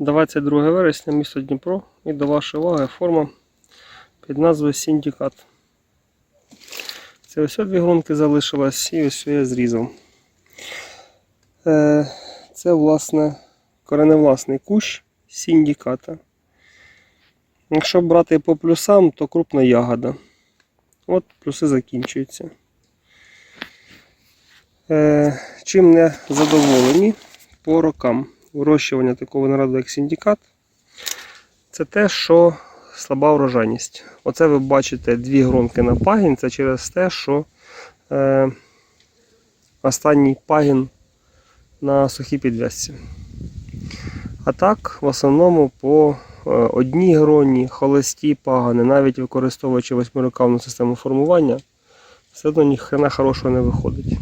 22 вересня, місто Дніпро. І до вашої уваги форма під назвою Сіндікат. Це ось дві гронки залишилось і ось я зрізав. Е, Це, власне, кореневласний кущ сіндіката. Якщо брати по плюсам, то крупна ягода. От плюси закінчуються. Е, Чим не задоволені по рокам вирощування такого винограду, як сіндікат, це те, що слаба врожайність. Оце ви бачите дві гронки на пагін. Це через те, що е, останній пагін на сухій підв'язці. А так, в основному по е, одній гроні, холості пагани, навіть використовуючи восьмирукавну систему формування, все одно ні хрена хорошого не виходить.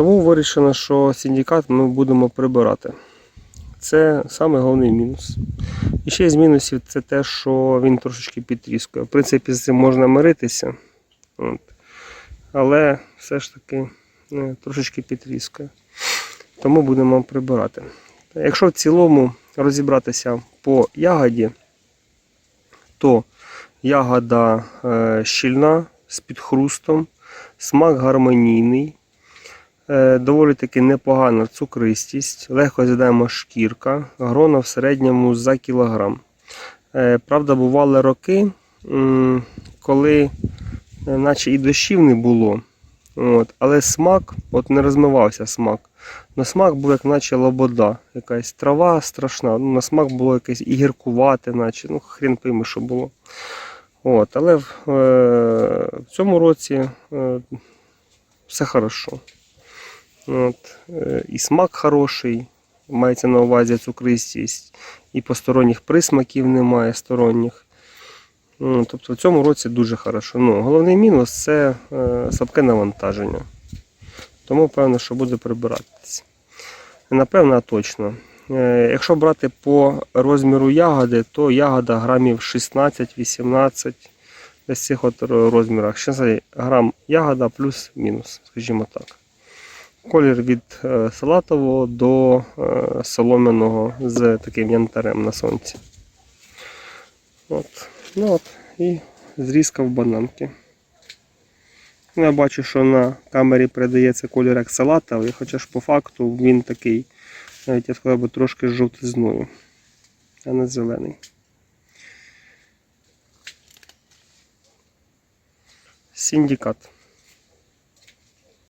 Тому вирішено, що синдикат ми будемо прибирати. Це саме головний мінус. І ще з мінусів це те, що він трошечки підтріскує. В принципі, з цим можна миритися. От. Але все ж таки е, трошечки підтріскує. Тому будемо прибирати. Якщо в цілому розібратися по ягоді, то ягода е, щільна з підхрустом, смак гармонійний, доволі таки непогана цукристість, легко з'їдаємо шкірка, грона в середньому за кілограм. Е, правда, бували роки, коли е, наче і дощів не було, от, але смак, от не розмивався смак. На смак був як наче лобода, якась трава страшна. Ну, на смак було якесь і гіркувате, наче, ну хрін пойми, що було. От, але в, е, в цьому році е, все хорошо. От, е, і смак хороший, мається на увазі цукристість, і посторонніх присмаків немає сторонніх. Ну, тобто в цьому році дуже хорошо. Ну, головний мінус це е, слабке навантаження. Тому певно, що буде прибиратися. Напевно, точно. Е, Якщо брати по розміру ягоди, то ягода грамів 16-18 десь цих от розмірах. 16 грам ягода плюс-мінус, скажімо так. Колір від е, салатового до е, солом'яного з таким янтарем на сонці. От. Ну от, і зрізка в бананки. Ну, Я бачу, що на камері передається колір як салатовий, хоча ж по факту він такий, навіть я сказав би, трошки з жовтизною, а не зелений. Сіндікат.